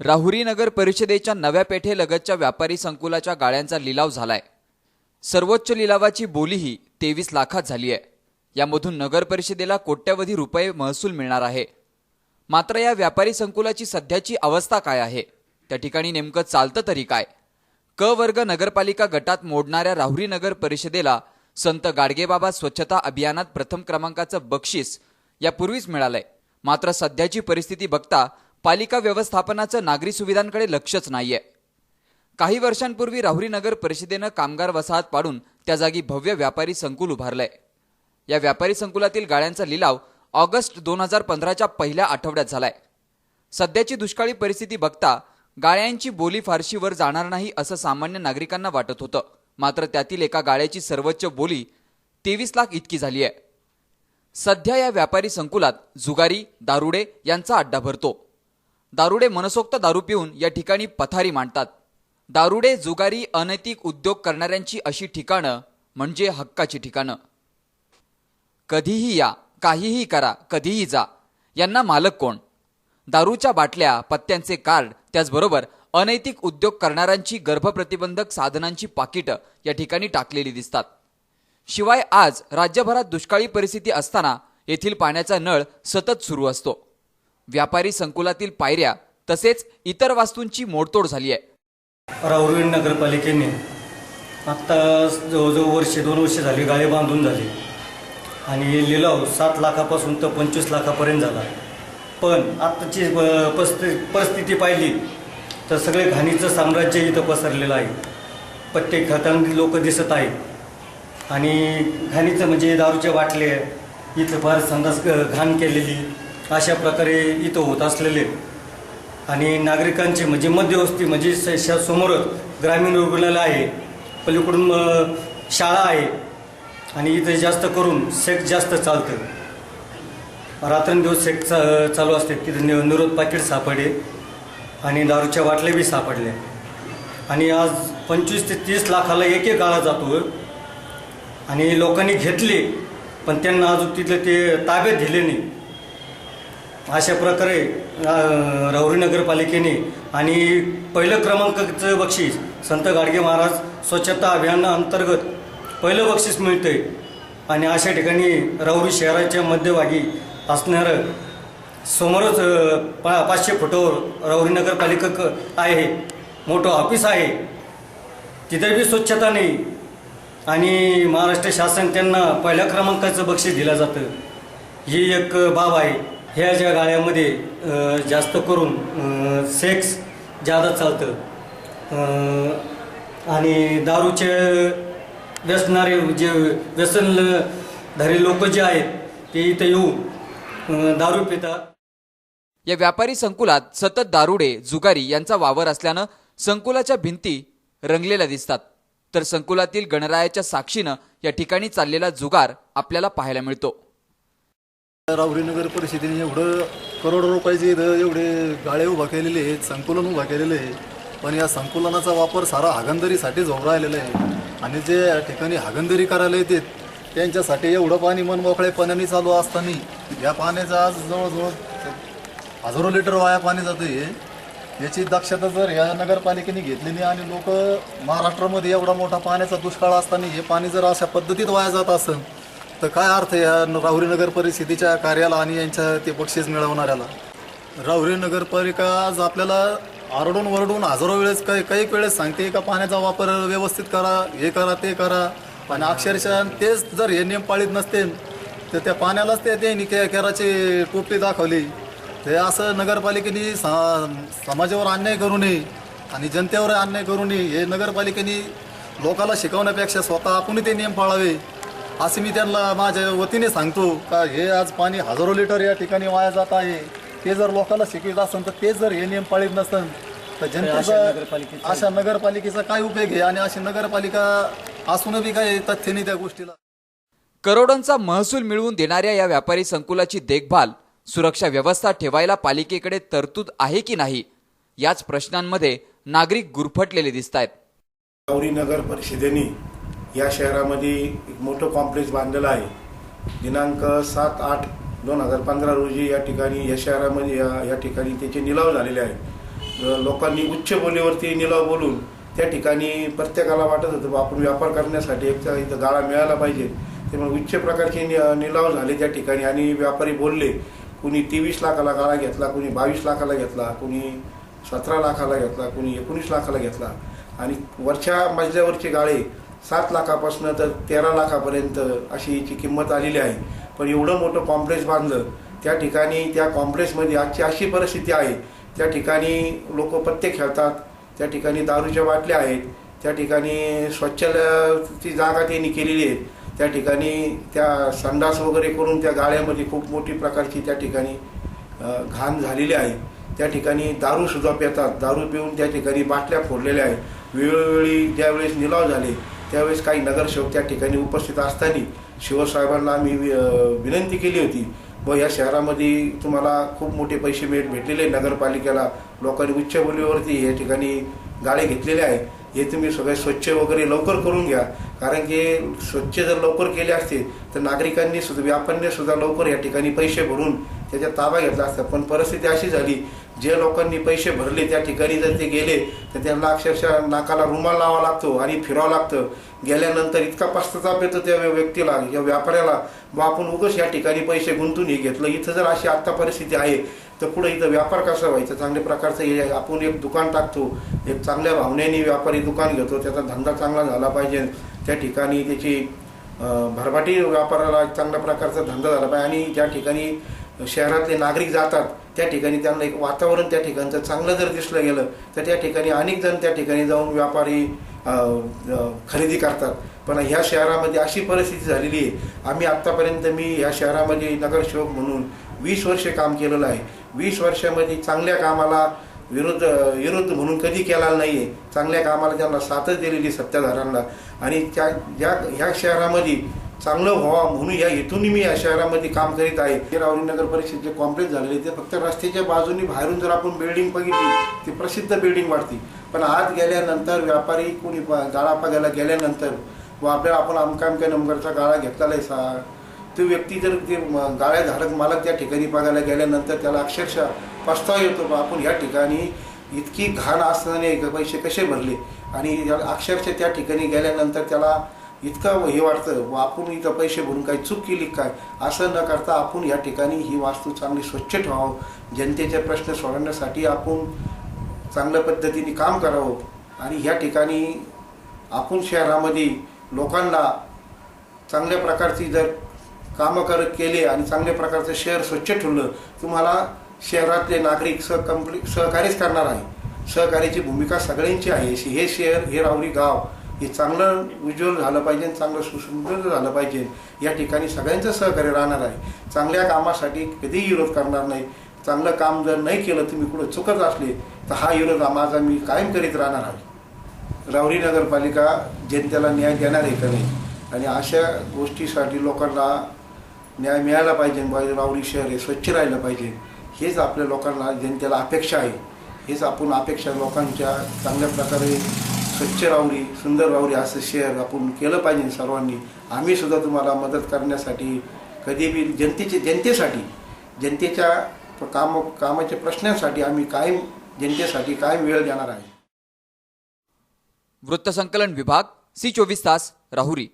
राहुरी नगर परिषदेच्या नव्या पेठेलगतच्या व्यापारी संकुलाच्या गाळ्यांचा लिलाव झालाय. सर्वोच्च लिलावाची बोलीही तेवीस लाखात झाली आहे. यामधून नगर परिषदेला कोट्यवधी रुपये महसूल मिळणार आहे. मात्र या व्यापारी संकुलाची सध्याची अवस्था काय आहे? त्या ठिकाणी नेमकं चालतं तरी काय? क वर्ग नगरपालिका गटात मोडणाऱ्या राहुरी नगर परिषदेला संत गाडगेबाबा स्वच्छता अभियानात प्रथम क्रमांकाचं बक्षीस यापूर्वीच मिळालंय. मात्र सध्याची परिस्थिती बघता पालिका व्यवस्थापनाचं नागरी सुविधांकडे लक्षच नाहीये. काही वर्षांपूर्वी राहुरी नगर परिषदेनं कामगार वसाहत पाडून त्या जागी भव्य व्यापारी संकुल उभारलंय. या व्यापारी संकुलातील गाळ्यांचा लिलाव ऑगस्ट दोन हजार पंधराच्या पहिल्या आठवड्यात झालाय. सध्याची दुष्काळी परिस्थिती बघता गाळ्यांची बोली फारशी वर जाणार नाही असं सामान्य नागरिकांना वाटत होतं. मात्र त्यातील एका गाळ्याची सर्वोच्च बोली तेवीस लाख इतकी झाली आहे सध्या या व्यापारी संकुलात जुगारी दारुडे यांचा अड्डा भरतो. दारुडे मनसोक्त दारू पिऊन या ठिकाणी पथारी मांडतात. दारुडे जुगारी अनैतिक उद्योग करणाऱ्यांची अशी ठिकाणं म्हणजे हक्काची ठिकाणं. कधीही या काहीही करा कधीही जा यांना मालक कोण? दारूच्या बाटल्या पत्त्यांचे कार्ड त्याचबरोबर अनैतिक उद्योग करणाऱ्यांची गर्भप्रतिबंधक साधनांची पाकिटं या ठिकाणी टाकलेली दिसतात. शिवाय आज राज्यभरात दुष्काळी परिस्थिती असताना येथील पाण्याचा नळ सतत सुरू असतो. व्यापारी संकुलातील पायऱ्या तसेच इतर वास्तूंची मोडतोड झाली आहे. राहुरी नगरपालिकेने आत्ता जवळजवळ वर्षे दोन वर्षे झाली गाळे बांधून झाली. आणि लिलाव सात लाखापासून तर पंचवीस लाखापर्यंत झाला. पण आत्ताची प- परिस्थिती पाहिली तर सगळे घाणीचं साम्राज्य इथं पसरलेलं आहे. प्रत्येक घातांनी लोक दिसत आहेत. आणि घाणीचं म्हणजे दारूच्या बाटले इथं फार संडास घाण केलेली. अशा प्रकारे इथं होत असलेले. आणि नागरिकांचे म्हणजे मध्यवस्ती म्हणजे स- समोरच ग्रामीण रुग्णालय आहे पलीकडून शाळा आहे आणि इथं जास्त करून सेक्स जास्त चालतं. रात्रंदिवस सेक्स चा- चालू असते. तिथं नि- निरोध पाकिट सापडले आणि दारूच्या बाटल्या बी सापडल्या. आणि आज पंचवीस ते तीस लाखाला एक एक गाळा जातो. आणि लोकांनी घेतले पण त्यांना अजून तिथलं ते ताब्यात दिले नाही. अशा प्रकारे राहुरी नगरपालिकेने आणि पहिलं क्रमांकाचं बक्षीस संत गाडगे महाराज स्वच्छता अभियानाअंतर्गत पहिलं बक्षीस मिळतंय. आणि अशा ठिकाणी राहुरी शहराच्या मध्यभागी असणारं समोरच पा पाचशे फुटावर राहुरी नगरपालिका क- आहे. मोठं ऑफिस आहे. तिथे बी स्वच्छता नाही. आणि महाराष्ट्र शासन त्यांना पहिल्या क्रमांकाचं बक्षीस दिलं जातं. ही एक बाब आहे. ह्या ज्या गाळ्यामध्ये जास्त करून सेक्स जादा चालतं आणि दारूचे व्यसनारे जे व्यसनधारी लोक जे आहेत ते इथं येऊन दारू पितात. या व्यापारी संकुलात सतत दारुडे जुगारी यांचा वावर असल्यानं संकुलाच्या भिंती रंगलेल्या दिसतात. तर संकुलातील गणरायाच्या साक्षीनं या ठिकाणी चाललेला जुगार आपल्याला पाहायला मिळतो. राहुरी नगर परिषदेने एवढं करोडो रुपयाचे इथं एवढे गाळे उभा केलेले आहेत संकुलन उभा केलेले आहे पण या संकुलनाचा वापर सारा हागंदरीसाठीच होऊ राहिलेला आहे. आणि जे या ठिकाणी हागंदरी करायला येते त्यांच्यासाठी एवढं पाणी मन मोकळेपणाने चालू असताना या पाण्याचा आज जवळजवळ हजारो लिटर वाया पाणी जातं हे. याची दक्षता जर या नगरपालिकेने घेतली नाही आणि लोक महाराष्ट्रामध्ये एवढा मोठा पाण्याचा दुष्काळ असताना हे पाणी जर अशा पद्धतीत वाया जात असेल तर काय अर्थ या राहुरी नगर परिषदेच्या कार्याला आणि यांच्या ते बक्षीस मिळवणाऱ्याला? राहुरी नगरपालिका आज आपल्याला आरडून वरडून हजारो वेळेस काही काही वेळेस सांगते का पाण्याचा वापर व्यवस्थित करा हे करा ते करा. आणि अक्षरशः तेच जर हे नियम पाळीत नसते तर त्या पाण्यालाच ते त्यांनी के केराची टोपली दाखवली. ते असं नगरपालिकेने सा- समाजावर अन्याय करू नये आणि जनतेवर अन्याय करू नये. हे नगरपालिकेने लोकाला शिकवण्यापेक्षा स्वतः आपणही ते नियम पाळावे. असे मी त्यांना माझ्या वतीने सांगतो का हे आज पाणी हजारो लिटर या ठिकाणी वाया जात आहे. ते जर लोकांना शिकवित असेल तर तेच जर हे नियम पाळीत नसेल तर जनतेचा अशा नगरपालिकेचा काय उपयोग आहे? आणि अशी नगरपालिका असून बी काय तथ्य नाही त्या गोष्टीला करोडोंचा महसूल मिळवून देणाऱ्या या व्यापारी संकुलाची देखभाल सुरक्षा व्यवस्था ठेवायला पालिकेकडे तरतूद आहे की नाही? याच प्रश्नांमध्ये नागरिक गुरफटलेले दिसत आहेत गौरी नगर परिषदेने या शहरामध्ये एक मोठं कॉम्प्लेक्स बांधलेलं आहे. दिनांक सात आठ दोन हजार पंधरा रोजी या ठिकाणी या शहरामध्ये या या ठिकाणी त्याचे निलाव झालेले आहेत. लोकांनी उच्च बोलीवरती निलाव बोलून त्या ठिकाणी प्रत्येकाला वाटत होतं आपण व्यापार करण्यासाठी एक तर इथं गाळा मिळाला पाहिजे. त्यामुळे उच्च प्रकारचे नि- निलाव झाले त्या ठिकाणी आणि व्यापारी बोलले कुणी तेवीस लाखाला गाळा घेतला कुणी बावीस लाखाला घेतला कुणी सतरा लाखाला घेतला कुणी एकोणीस लाखाला घेतला. आणि वरच्या मजल्यावरचे गाळे सात लाखापासून तर तेरा लाखापर्यंत अशी याची किंमत आलेली आहे. पण एवढं मोठं कॉम्प्लेक्स बांधलं त्या ठिकाणी त्या कॉम्प्लेक्समध्ये आजची अशी परिस्थिती आहे. त्या ठिकाणी लोक पत्ते खेळतात त्या ठिकाणी दारूच्या बाटल्या आहेत त्या ठिकाणी शौचालयाची जागा त्यांनी केलेली आहे. त्या ठिकाणी त्या संडास वगैरे करून त्या गाळ्यामध्ये खूप मोठी प्रकारची त्या ठिकाणी घाण झालेली आहे. त्या ठिकाणी दारूसुद्धा पितात. दारू पिऊन त्या ठिकाणी बाटल्या फोडलेल्या आहेत. वेळोवेळी ज्यावेळेस निलाव झाले त्यावेळेस काही नगरसेवक त्या ठिकाणी उपस्थित असताना शिवसाहेबांना आम्ही विनंती केली होती. व या शहरामध्ये तुम्हाला खूप मोठे पैसे भेट भेटलेले नगरपालिकेला लोकांनी उच्च बोलीवरती या ठिकाणी गाळे घेतलेले आहे हे तुम्ही सगळे स्वच्छ वगैरे लवकर करून घ्या. कारण की स्वच्छ जर लवकर केले असते तर नागरिकांनी सुद्धा व्यापाऱ्यांनी सुद्धा लवकर या ठिकाणी पैसे भरून त्याच्या ताबा घेतला असता. पण परिस्थिती अशी झाली जे लोकांनी पैसे भरले त्या ठिकाणी जर ते गेले तर त्यांना अक्षरशः नाकाला रुमाल लावा लागतो आणि फिरावं लागतं. गेल्यानंतर इतका पश्चाताप येतो त्या व्यक्तीला या व्यापाऱ्याला मग आपण उगस या ठिकाणी पैसे गुंतून हे घेतलं. इथं जर अशी आत्ता परिस्थिती आहे तर पुढे इथं व्यापार कसा व्हायचा? चांगल्या प्रकारचं हे आपण एक दुकान टाकतो. एक चांगल्या भावनेने व्यापारी दुकान घेतो. त्याचा धंदा चांगला झाला पाहिजे. त्या ठिकाणी त्याची भरभाटी व्यापाराला एक चांगल्या प्रकारचा धंदा झाला पाहिजे. आणि ज्या ठिकाणी शहरातले नागरिक जातात त्या ठिकाणी त्यांना एक वातावरण त्या ठिकाणचं चांगलं जर दिसलं गेलं तर त्या ठिकाणी अनेक जण त्या ठिकाणी जाऊन व्यापारी खरेदी करतात. पण ह्या शहरामध्ये अशी परिस्थिती झालेली आहे. आम्ही आत्तापर्यंत मी ह्या शहरामध्ये नगरसेवक म्हणून वीस वर्षे काम केलेलं आहे. वीस वर्षामध्ये चांगल्या कामाला विरोध विरोध म्हणून कधी केला नाही आहे चांगल्या कामाला त्यांना साथच दिलेली सत्ताधाऱ्यांना. आणि त्या ज्या ह्या शहरामध्ये चांगलं व्हावं म्हणून या हेतून मी या शहरामध्ये काम करीत आहे. हे नगर परिषद जे कॉम्प्लेक्स झालेले ते फक्त रस्त्याच्या बाजूनी बाहेरून जर आपण बिल्डिंग बघितली ती प्रसिद्ध बिल्डिंग वाढती पण आत गेल्यानंतर व्यापारी कोणी प- गाळा पागायला गेल्यानंतर व आपल्याला आपण अमका अमक्या नंबरचा गाळा घेतलेला आहे सा तो व्यक्ती जर ते गाळ्या गाळ्याधारक मालक त्या ठिकाणी बघायला गेल्यानंतर त्याला अक्षरशः पस्तावा येतो बा आपण या ठिकाणी इतकी घाण असताना पैसे कसे भरले? आणि अक्षरशः त्या ठिकाणी गेल्यानंतर त्याला इतकं हे वाटतं व आपण इथं पैसे भरून काही चूक केली काय? असं न करता आपण या ठिकाणी ही वास्तू चांगली स्वच्छ ठेवावं. जनतेचे प्रश्न सोडवण्यासाठी आपण चांगल्या पद्धतीने काम करावं आणि ह्या ठिकाणी आपण शहरामध्ये लोकांना चांगल्या प्रकारची जर कामं करत केले आणि चांगल्या प्रकारचं शहर स्वच्छ ठेवलं तुम्हाला शहरातले नागरिक सह कंप्ली सहकार्यच करणार आहे. सहकार्याची भूमिका सगळ्यांची आहे. हे शहर हे रावरी गाव हे चांगलं उज्ज्वल झालं पाहिजे चांगलं सुसमृद्ध झालं पाहिजे. या ठिकाणी सगळ्यांचं सहकार्य राहणार आहे. चांगल्या कामासाठी कधीही विरोध करणार नाही. चांगलं काम जर नाही केलं तुम्ही कुठं चुकत असले तर हा विरोध माझा मी कायम करीत राहणार आहे. रावरी नगरपालिका जनतेला न्याय देणार आहे का नाही? आणि अशा गोष्टीसाठी लोकांना न्याय मिळाला पाहिजे. बाहेर रावरी शहर हे स्वच्छ राहिलं पाहिजे. हेच आपल्या लोकांना जनतेला अपेक्षा आहे. हेच आपण अपेक्षा लोकांच्या चांगल्या प्रकारे स्वच्छ राहुरी सुंदर राहुरी असं शहर आपण केलं पाहिजे सर्वांनी. आम्ही सुद्धा तुम्हाला मदत करण्यासाठी कधी बी जनतेचे जनतेसाठी जनतेच्या काम कामाच्या प्रश्नांसाठी आम्ही कायम जनतेसाठी कायम वेळ देणार आहे. वृत्तसंकलन विभाग सी चोवीस तास राहुरी.